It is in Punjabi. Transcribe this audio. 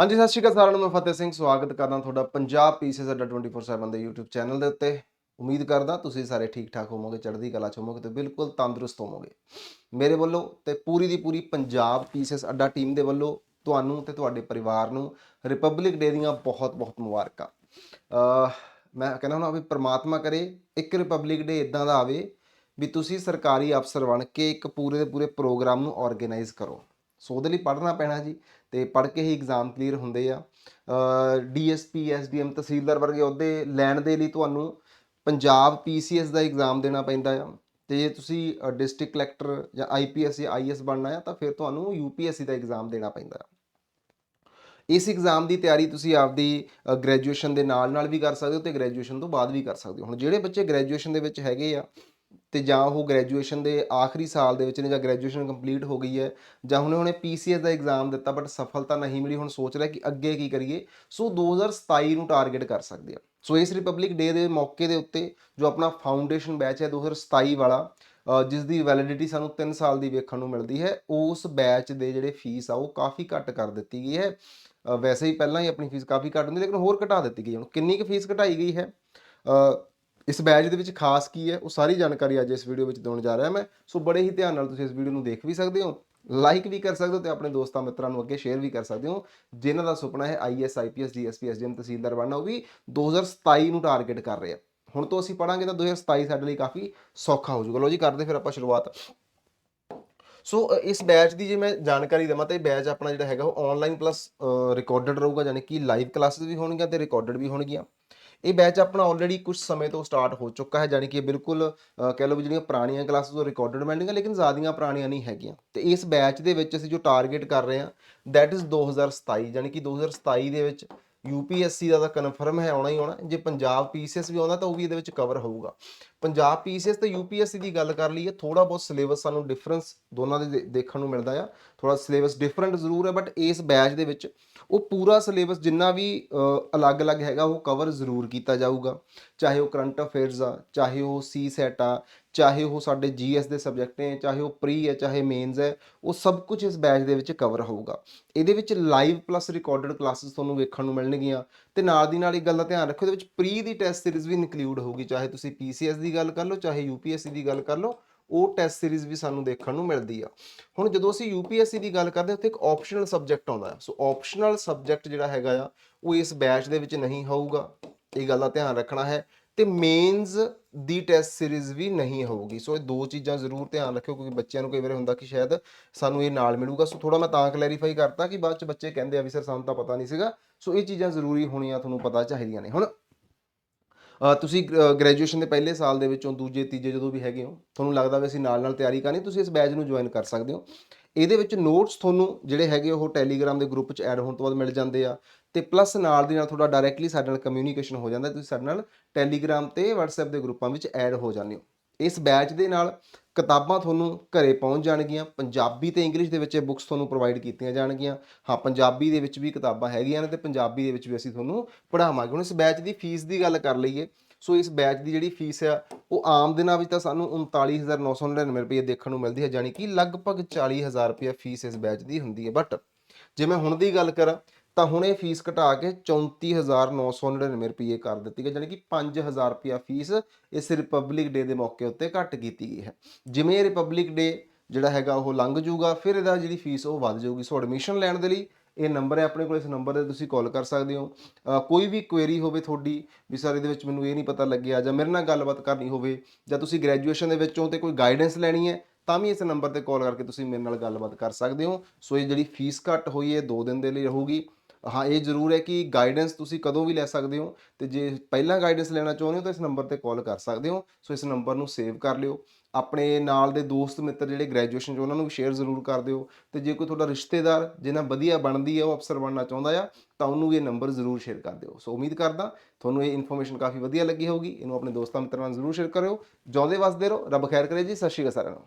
ਹਾਂਜੀ, ਸਤਿ ਸ਼੍ਰੀ ਅਕਾਲ ਸਾਰਿਆਂ ਨੂੰ, ਮੈਂ ਫਤਿਹ ਸਿੰਘ, ਸਵਾਗਤ ਕਰਦਾ ਤੁਹਾਡਾ ਪੰਜਾਬ ਪੀਸੀਐਸ ਅੱਡਾ 24/7 ਦੇ YouTube ਚੈਨਲ ਦੇ ਉੱਤੇ। ਉਮੀਦ ਕਰਦਾ ਤੁਸੀਂ ਸਾਰੇ ਠੀਕ ਠਾਕ ਹੋਵੋਗੇ, ਚੜ੍ਹਦੀ ਕਲਾ ਚ ਹੋਵੋਗੇ ਤੇ ਬਿਲਕੁਲ ਤੰਦਰੁਸਤ ਹੋਵੋਗੇ। ਮੇਰੇ ਵੱਲੋਂ ਤੇ ਪੂਰੀ ਦੀ ਪੂਰੀ ਪੰਜਾਬ ਪੀਸੀਐਸ ਅੱਡਾ ਟੀਮ ਦੇ ਵੱਲੋਂ ਤੁਹਾਨੂੰ ਤੇ ਤੁਹਾਡੇ ਪਰਿਵਾਰ ਨੂੰ ਰਿਪਬਲਿਕ ਡੇ ਦੀਆਂ ਬਹੁਤ ਬਹੁਤ ਮੁਬਾਰਕਾਂ ਮੈਂ ਕਹਿੰਦਾ ਹਾਂ ਵੀ ਪ੍ਰਮਾਤਮਾ ਕਰੇ, ਇੱਕ ਰਿਪਬਲਿਕ ਡੇ ਇਦਾਂ ਦਾ ਆਵੇ ਵੀ ਤੁਸੀਂ ਸਰਕਾਰੀ ਅਫਸਰ ਬਣ ਕੇ ਇੱਕ ਪੂਰੇ ਦੇ ਪੂਰੇ ਪ੍ਰੋਗਰਾਮ ਨੂੰ ਆਰਗੇਨਾਈਜ਼ ਕਰੋ। ਸੋ ਉਹਦੇ ਲਈ ਪੜ੍ਹਨਾ ਪੈਣਾ ਜੀ ਤੇ ਪੜ੍ਹ ਕੇ ਹੀ ਐਗਜ਼ਾਮ ਕਲੀਅਰ ਹੁੰਦੇ ਆ। ਡੀਐਸਪੀ ਐਸਡੀਐਮ ਤਹਿਸੀਲਦਾਰ ਵਰਗੇ ਅਹੁਦੇ ਲੈਣ ਦੇ ਲਈ ਤੁਹਾਨੂੰ ਪੰਜਾਬ ਪੀਸੀਐਸ ਦਾ ਐਗਜ਼ਾਮ ਦੇਣਾ ਪੈਂਦਾ ਆ। ਤੇ ਜੇ ਤੁਸੀਂ ਡਿਸਟ੍ਰਿਕਟ ਕਲੈਕਟਰ ਜਾਂ ਆਈਪੀਐਸ ਜਾਂ ਆਈਐਸ ਬਣਨਾ ਆ ਤਾਂ ਫਿਰ ਤੁਹਾਨੂੰ ਯੂਪੀਐਸਸੀ ਦਾ ਐਗਜ਼ਾਮ ਦੇਣਾ ਪੈਂਦਾ ਆ। ਇਸ ਐਗਜ਼ਾਮ ਦੀ ਤਿਆਰੀ ਤੁਸੀਂ ਆਪਦੀ ਗ੍ਰੈਜੂਏਸ਼ਨ ਦੇ ਨਾਲ ਨਾਲ ਵੀ ਕਰ ਸਕਦੇ ਹੋ ਤੇ ਗ੍ਰੈਜੂਏਸ਼ਨ ਤੋਂ ਬਾਅਦ ਵੀ ਕਰ ਸਕਦੇ ਹੋ। ਹੁਣ ਜਿਹੜੇ ਬੱਚੇ ਗ੍ਰੈਜੂਏਸ਼ਨ ਦੇ ਵਿੱਚ ਹੈਗੇ ਆ ਤੇ ਜਾਂ ਉਹ ਗ੍ਰੈਜੂਏਸ਼ਨ ਦੇ ਆਖਰੀ ਸਾਲ ਦੇ ਵਿੱਚ ਨੇ ਜਾਂ ਗ੍ਰੈਜੂਏਸ਼ਨ ਕੰਪਲੀਟ ਹੋ ਗਈ ਹੈ, ਜਾਂ ਹੁਣ ਉਹਨੇ ਪੀਸੀਐਸ ਦਾ ਐਗਜ਼ਾਮ ਦਿੱਤਾ ਬਟ ਸਫਲਤਾ ਨਹੀਂ ਮਿਲੀ, ਹੁਣ ਸੋਚ ਰਿਹਾ ਕਿ ਅੱਗੇ ਕੀ ਕਰੀਏ। ਸੋ 2027 ਨੂੰ ਟਾਰਗੇਟ ਕਰ ਸਕਦੇ ਆ ਸੋ ਇਸ ਰਿਪਬਲਿਕ ਡੇ ਦੇ ਮੌਕੇ ਦੇ ਉੱਤੇ ਜੋ ਆਪਣਾ ਫਾਊਂਡੇਸ਼ਨ ਬੈਚ ਹੈ 2027 ਵਾਲਾ ਜਿਸ ਦੀ ਵੈਲਿਡਿਟੀ ਸਾਨੂੰ 3 ਸਾਲ ਦੀ ਵੇਖਣ ਨੂੰ ਮਿਲਦੀ ਹੈ, ਉਸ ਬੈਚ ਦੇ ਜਿਹੜੇ ਫੀਸ ਆ, ਉਹ ਕਾਫੀ ਘੱਟ ਕਰ ਦਿੱਤੀ ਗਈ ਹੈ। ਵੈਸੇ ਹੀ ਪਹਿਲਾਂ ਹੀ ਆਪਣੀ ਫੀਸ ਕਾਫੀ ਘੱਟ ਹੁੰਦੀ, ਲੇਕਿਨ ਹੋਰ ਘਟਾ ਦਿੱਤੀ ਗਈ ਹੁਣ ਕਿੰਨੀ ਕੁ ਫੀਸ ਘਟਾਈ ਗਈ ਹੈ? ਇਸ ਬੈਚ ਦੇ ਵਿੱਚ ਖਾਸ ਕੀ ਹੈ, ਉਹ ਸਾਰੀ ਜਾਣਕਾਰੀ ਅੱਜ ਇਸ ਵੀਡੀਓ ਵਿੱਚ ਦੇਣ ਜਾ ਰਿਹਾ ਮੈਂ। ਸੋ ਬੜੇ ਹੀ ਧਿਆਨ ਨਾਲ ਤੁਸੀਂ ਇਸ ਵੀਡੀਓ ਨੂੰ ਦੇਖ ਵੀ ਸਕਦੇ ਹੋ ਲਾਈਕ ਵੀ ਕਰ ਸਕਦੇ ਹੋ ਤੇ ਆਪਣੇ ਦੋਸਤਾਂ ਮਿੱਤਰਾਂ ਨੂੰ ਅੱਗੇ ਸ਼ੇਅਰ ਵੀ ਕਰ ਸਕਦੇ ਹੋ, ਜਿਨ੍ਹਾਂ ਦਾ ਸੁਪਨਾ ਹੈ IAS IPS DSP SDM tehsildar ਬਣਨਾ, ਉਹ ਵੀ 2027 ਨੂੰ ਟਾਰਗੇਟ ਕਰ ਰਹੇ ਆ। ਹੁਣ ਤੋਂ ਅਸੀਂ ਪੜਾਂਗੇ ਤਾਂ 2027 ਸਾਡੇ ਲਈ ਕਾਫੀ ਸੌਖਾ ਹੋ ਜਾਊਗਾ। ਲੋ ਜੀ, ਕਰਦੇ ਫਿਰ ਆਪਾਂ ਸ਼ੁਰੂਆਤ। ਸੋ ਇਸ ਬੈਚ ਦੀ ਜੇ ਮੈਂ ਜਾਣਕਾਰੀ ਦੇਵਾਂ ਤਾਂ ਇਹ ਬੈਚ ਆਪਣਾ ਜਿਹੜਾ ਹੈਗਾ ਉਹ ਆਨਲਾਈਨ ਪਲੱਸ ਰਿਕਾਰਡਡ ਰਹੂਗਾ, ਯਾਨੀ ਕਿ ਲਾਈਵ ਕਲਾਸਿਸ ਵੀ ਹੋਣਗੀਆਂ ਤੇ ਰਿਕਾਰਡਡ ਵੀ ਹੋਣਗੀਆਂ। ਇਹ ਬੈਚ ਆਪਣਾ ਆਲਰੇਡੀ ਕੁਝ ਸਮੇਂ ਤੋਂ ਸਟਾਰਟ ਹੋ ਚੁੱਕਾ ਹੈ ਯਾਨੀ ਕਿ ਬਿਲਕੁਲ ਕਹਿ ਲਓ ਵੀ ਜਿਹੜੀਆਂ ਪੁਰਾਣੀਆਂ ਕਲਾਸਿਸ ਉਹ ਰਿਕਾਰਡਡ ਮਿਲਣਗੀਆਂ ਲੇਕਿਨ ਜ਼ਿਆਦੀਆਂ ਪੁਰਾਣੀਆਂ ਨਹੀਂ ਹੈਗੀਆਂ। ਤੇ ਇਸ ਬੈਚ ਦੇ ਵਿੱਚ ਅਸੀਂ ਜੋ ਟਾਰਗੇਟ ਕਰ ਰਹੇ ਹਾਂ ਦੈਟ ਇਜ਼ 2027 ਯਾਨੀ ਕਿ 2027 ਦੇ ਵਿੱਚ ਯੂਪੀਐਸਸੀ ਦਾ ਤਾਂ ਕਨਫਰਮ ਹੈ, ਆਉਣਾ ਹੀ ਆਉਣਾ, ਜੇ ਪੰਜਾਬ ਪੀਸੀਐਸ ਵੀ ਆਉਂਦਾ ਤਾਂ ਉਹ ਵੀ ਇਹਦੇ ਵਿੱਚ ਕਵਰ ਹੋਊਗਾ। ਪੰਜਾਬ ਪੀਸੀਐਸ ਤੇ ਯੂਪੀਐਸਸੀ ਦੀ ਗੱਲ ਕਰ ਲਈਏ ਥੋੜਾ ਬਹੁਤ ਸਿਲੇਬਸ ਸਾਨੂੰ ਡਿਫਰੈਂਸ ਦੋਨਾਂ ਦੇ ਦੇ- ਦੇਖਣ ਨੂੰ ਮਿਲਦਾ ਆ। ਥੋੜਾ ਸਿਲੇਬਸ ਡਿਫਰੈਂਟ ਜ਼ਰੂਰ ਹੈ ਬਟ ਇਸ ਬੈਚ ਦੇ ਵਿੱਚ ਉਹ ਪੂਰਾ ਸਿਲੇਬਸ ਜਿੰਨਾ ਵੀ ਅਲੱਗ-ਅਲੱਗ ਹੈਗਾ, ਉਹ ਕਵਰ ਜ਼ਰੂਰ ਕੀਤਾ ਜਾਊਗਾ। ਚਾਹੇ ਉਹ ਕਰੰਟ ਅਫੇਅਰਸ ਆ, ਚਾਹੇ ਉਹ ਸੀ ਸੈਟ ਆ, ਚਾਹੇ ਉਹ ਸਾਡੇ ਜੀਐਸ ਦੇ ਸਬਜੈਕਟ ਨੇ, ਚਾਹੇ ਉਹ ਪ੍ਰੀ ਹੈ, ਚਾਹੇ ਮੇਨਸ ਹੈ, ਉਹ ਸਭ ਕੁਝ ਇਸ ਬੈਚ ਦੇ ਵਿੱਚ ਕਵਰ ਹੋਊਗਾ। ਇਹਦੇ ਵਿੱਚ ਲਾਈਵ ਪਲੱਸ ਰਿਕਾਰਡਡ ਕਲਾਸਿਸ ਤੁਹਾਨੂੰ ਵੇਖਣ ਨੂੰ ਮਿਲਣਗੀਆਂ। ਤੇ ਨਾਲ ਦੀ ਨਾਲ ਇੱਕ ਗੱਲ ਦਾ ਧਿਆਨ ਰੱਖੋ, ਇਹਦੇ ਵਿੱਚ ਪ੍ਰੀ ਦੀ ਟੈਸਟ ਸੀਰੀਜ਼ ਵੀ ਇਨਕਲੂਡ ਹੋਊਗੀ, ਚਾਹੇ ਤੁਸੀਂ ਪੀਸੀਐਸ ਦੀ ਗੱਲ ਕਰ ਲਓ, ਚਾਹੇ ਯੂਪੀਐਸਸੀ ਦੀ ਗੱਲ ਕਰ ਲਓ, ਉਹ ਟੈਸਟ ਸੀਰੀਜ਼ ਵੀ ਸਾਨੂੰ ਦੇਖਣ ਨੂੰ ਮਿਲਦੀ ਆ। ਹੁਣ ਜਦੋਂ ਅਸੀਂ ਯੂਪੀਐਸਸੀ ਦੀ ਗੱਲ ਕਰਦੇ ਉੱਥੇ ਇੱਕ ਆਪਸ਼ਨਲ ਸਬਜੈਕਟ ਆਉਂਦਾ ਸੋ ਆਪਸ਼ਨਲ ਸਬਜੈਕਟ ਜਿਹੜਾ ਹੈਗਾ ਆ, ਉਹ ਇਸ ਬੈਚ ਦੇ ਵਿੱਚ ਨਹੀਂ ਹੋਊਗਾ। ਇਹ ਗੱਲ ਦਾ ਧਿਆਨ ਰੱਖਣਾ ਹੈ। ਤੇ ਮੇਨਸ ਦੀ ਟੈਸਟ ਸੀਰੀਜ਼ ਵੀ ਨਹੀਂ ਹੋਊਗੀ। ਸੋ ਇਹ ਦੋ ਚੀਜ਼ਾਂ ਜ਼ਰੂਰ ਧਿਆਨ ਰੱਖਿਓ, ਕਿਉਂਕਿ ਬੱਚਿਆਂ ਨੂੰ ਕਈ ਵਾਰ ਹੁੰਦਾ ਕਿ ਸ਼ਾਇਦ ਸਾਨੂੰ ਇਹ ਨਾਲ ਮਿਲੂਗਾ। ਸੋ ਥੋੜਾ ਮੈਂ ਤਾਂ ਕਲੈਰੀਫਾਈ ਕਰਤਾ ਕਿ ਬਾਅਦ ਚ ਬੱਚੇ ਕਹਿੰਦੇ ਆ ਵੀ, ਸਰ, ਸਾਨੂੰ ਤਾਂ ਪਤਾ ਨਹੀਂ ਸੀਗਾ। ਸੋ ਇਹ ਚੀਜ਼ਾਂ ਜ਼ਰੂਰੀ ਹੋਣੀਆਂ, ਤੁਹਾਨੂੰ ਪਤਾ ਚਾਹੀਦੀਆਂ ਨੇ। ਹੁਣ ਤੁਸੀਂ ਗ੍ਰੈਜੂਏਸ਼ਨ ਦੇ ਪਹਿਲੇ ਸਾਲ ਦੇ ਵਿੱਚੋਂ ਦੂਜੇ, ਤੀਜੇ ਜਦੋਂ ਵੀ ਹੈਗੇ ਹੋ, ਤੁਹਾਨੂੰ ਲੱਗਦਾ ਵੀ ਅਸੀਂ ਨਾਲ ਨਾਲ ਤਿਆਰੀ ਕਰਨੀ, ਤੁਸੀਂ ਇਸ ਬੈਚ ਨੂੰ ਜੁਆਇਨ ਕਰ ਸਕਦੇ ਹੋ। ਇਹਦੇ ਵਿੱਚ ਨੋਟਸ ਤੁਹਾਨੂੰ ਜਿਹੜੇ ਹੈਗੇ ਉਹ ਟੈਲੀਗ੍ਰਾਮ ਦੇ ਗਰੁੱਪ 'ਚ ਐਡ ਹੋਣ ਤੋਂ ਬਾਅਦ ਮਿਲ ਜਾਂਦੇ ਆ ਤੇ ਪਲੱਸ ਨਾਲ ਦੀ ਨਾਲ ਤੁਹਾਡਾ ਡਾਇਰੈਕਟਲੀ ਸਾਡੇ ਨਾਲ ਕਮਿਊਨੀਕੇਸ਼ਨ ਹੋ ਜਾਂਦਾ, ਤੁਸੀਂ ਸਾਡੇ ਨਾਲ ਟੈਲੀਗ੍ਰਾਮ ਤੇ WhatsApp ਦੇ ਗਰੁੱਪਾਂ ਵਿੱਚ ਐਡ ਹੋ ਜਾਂਦੇ ਹੋ। ਇਸ ਬੈਚ ਦੇ ਨਾਲ ਕਿਤਾਬਾਂ ਤੁਹਾਨੂੰ ਘਰੇ ਪਹੁੰਚ ਜਾਣਗੀਆਂ, ਪੰਜਾਬੀ ਤੇ ਇੰਗਲਿਸ਼ ਦੇ ਵਿੱਚ ਇਹ ਬੁੱਕਸ ਤੁਹਾਨੂੰ ਪ੍ਰੋਵਾਈਡ ਕੀਤੀਆਂ ਜਾਣਗੀਆਂ। ਹਾਂ, ਪੰਜਾਬੀ ਦੇ ਵਿੱਚ ਵੀ ਕਿਤਾਬਾਂ ਹੈਗੀਆਂ ਨੇ ਤੇ ਪੰਜਾਬੀ ਦੇ ਵਿੱਚ ਵੀ ਅਸੀਂ ਤੁਹਾਨੂੰ ਪੜ੍ਹਾਵਾਂਗੇ। ਹੁਣ ਇਸ ਬੈਚ ਦੀ ਫੀਸ ਦੀ ਗੱਲ ਕਰ ਲਈਏ, ਸੋ ਇਸ ਬੈਚ ਦੀ ਜਿਹੜੀ ਫੀਸ ਆ, ਉਹ ਆਮ ਦਿਨਾਂ ਵਿੱਚ ਤਾਂ ਸਾਨੂੰ 39999 ਰੁਪਏ ਦੇਖਣ ਨੂੰ ਮਿਲਦੀ ਹੈ ਯਾਨੀ ਕਿ ਲਗਭਗ 40000 ਰੁਪਏ ਫੀਸ ਇਸ ਬੈਚ ਦੀ ਹੁੰਦੀ ਹੈ। ਬਟ ਜੇ ਮੈਂ ਹੁਣ ਦੀ ਗੱਲ ਕਰਾਂ ਤਾਂ ਹੁਣ ਇਹ ਫੀਸ ਘਟਾ ਕੇ 34999 ਰੁਪਏ ਕਰ ਦਿੱਤੀ ਗਈ ਯਾਨੀ ਕਿ 5000 ਰੁਪਏ ਫੀਸ ਇਸ ਰਿਪਬਲਿਕ ਡੇ ਦੇ ਮੌਕੇ ਉੱਤੇ ਘੱਟ ਕੀਤੀ ਗਈ ਹੈ। ਜਿਵੇਂ ਇਹ ਰਿਪਬਲਿਕ ਡੇ ਜਿਹੜਾ ਹੈਗਾ ਉਹ ਲੰਘ ਜਾਊਗਾ, ਫਿਰ ਇਹਦਾ ਜਿਹੜੀ ਫੀਸ ਉਹ ਵੱਧ ਜਾਊਗੀ। ਸੋ ਐਡਮਿਸ਼ਨ ਲੈਣ ਦੇ ਲਈ ਇਹ ਨੰਬਰ ਹੈ, ਆਪਣੇ ਕੋਲ ਇਸ ਨੰਬਰ ਤੇ ਤੁਸੀਂ ਕਾਲ ਕਰ ਸਕਦੇ ਹੋ। ਕੋਈ ਵੀ ਕੁਐਰੀ ਹੋਵੇ ਤੁਹਾਡੀ ਵੀ ਸਰ ਇਹਦੇ ਵਿੱਚ ਮੈਨੂੰ ਇਹ ਨਹੀਂ ਪਤਾ ਲੱਗਿਆ ਜਾਂ ਮੇਰੇ ਨਾਲ ਗੱਲਬਾਤ ਕਰਨੀ ਹੋਵੇ ਜਾਂ ਤੁਸੀਂ ਗ੍ਰੈਜੂਏਸ਼ਨ ਦੇ ਵਿੱਚੋਂ ਤੇ ਕੋਈ ਗਾਈਡੈਂਸ ਲੈਣੀ ਹੈ, ਤਾਂ ਵੀ ਇਸ ਨੰਬਰ ਤੇ ਕਾਲ ਕਰਕੇ ਤੁਸੀਂ ਮੇਰੇ ਨਾਲ ਗੱਲਬਾਤ ਕਰ ਸਕਦੇ ਹੋ। ਸੋ ਇਹ ਜਿਹੜੀ ਫੀਸ ਘੱਟ ਹੋਈ ਹੈ 2 ਦਿਨ ਦੇ ਲਈ ਰਹੂਗੀ। ਹਾਂ, ਇਹ ਜ਼ਰੂਰ ਹੈ ਕਿ ਗਾਈਡੈਂਸ ਤੁਸੀਂ ਕਦੋਂ ਵੀ ਲੈ ਸਕਦੇ ਹੋ ਤੇ ਜੇ ਪਹਿਲਾਂ ਗਾਈਡੈਂਸ ਲੈਣਾ ਚਾਹੁੰਦੇ ਹੋ ਤਾਂ ਇਸ ਨੰਬਰ ਤੇ ਕਾਲ ਕਰ ਸਕਦੇ ਹੋ, ਸੋ ਇਸ ਨੰਬਰ ਨੂੰ ਸੇਵ ਕਰ ਲਿਓ। ਆਪਣੇ ਨਾਲ ਦੇ ਦੋਸਤ ਮਿੱਤਰ ਜਿਹੜੇ ਗ੍ਰੈਜੂਏਸ਼ਨ 'ਚ ਉਹਨਾਂ ਨੂੰ ਵੀ ਸ਼ੇਅਰ ਜ਼ਰੂਰ ਕਰ ਦਿਓ ਤੇ ਜੇ ਕੋਈ ਤੁਹਾਡਾ ਰਿਸ਼ਤੇਦਾਰ ਜਿਹਨਾਂ ਵਧੀਆ ਬਣਦੀ ਹੈ, ਉਹ ਅਫਸਰ ਬਣਨਾ ਚਾਹੁੰਦਾ ਆ, ਤਾਂ ਉਹਨੂੰ ਵੀ ਇਹ ਨੰਬਰ ਜ਼ਰੂਰ ਸ਼ੇਅਰ ਕਰ ਦਿਓ। ਸੋ ਉਮੀਦ ਕਰਦਾ ਤੁਹਾਨੂੰ ਇਹ ਇਨਫੋਰਮੇਸ਼ਨ ਕਾਫੀ ਵਧੀਆ ਲੱਗੀ ਹੋਊਗੀ। ਇਹਨੂੰ ਆਪਣੇ ਦੋਸਤਾਂ ਮਿੱਤਰਾਂ ਨਾਲ ਜ਼ਰੂਰ ਸ਼ੇਅਰ ਕਰਿਓ। ਜਿਉਂਦੇ ਵਸਦੇ ਰਹੋ। ਰੱਬ ਖੈਰ ਕਰੇ ਜੀ। ਸਤਿ ਸ਼੍ਰੀ ਅਕਾਲ ਸਾਰਿਆਂ ਨੂੰ।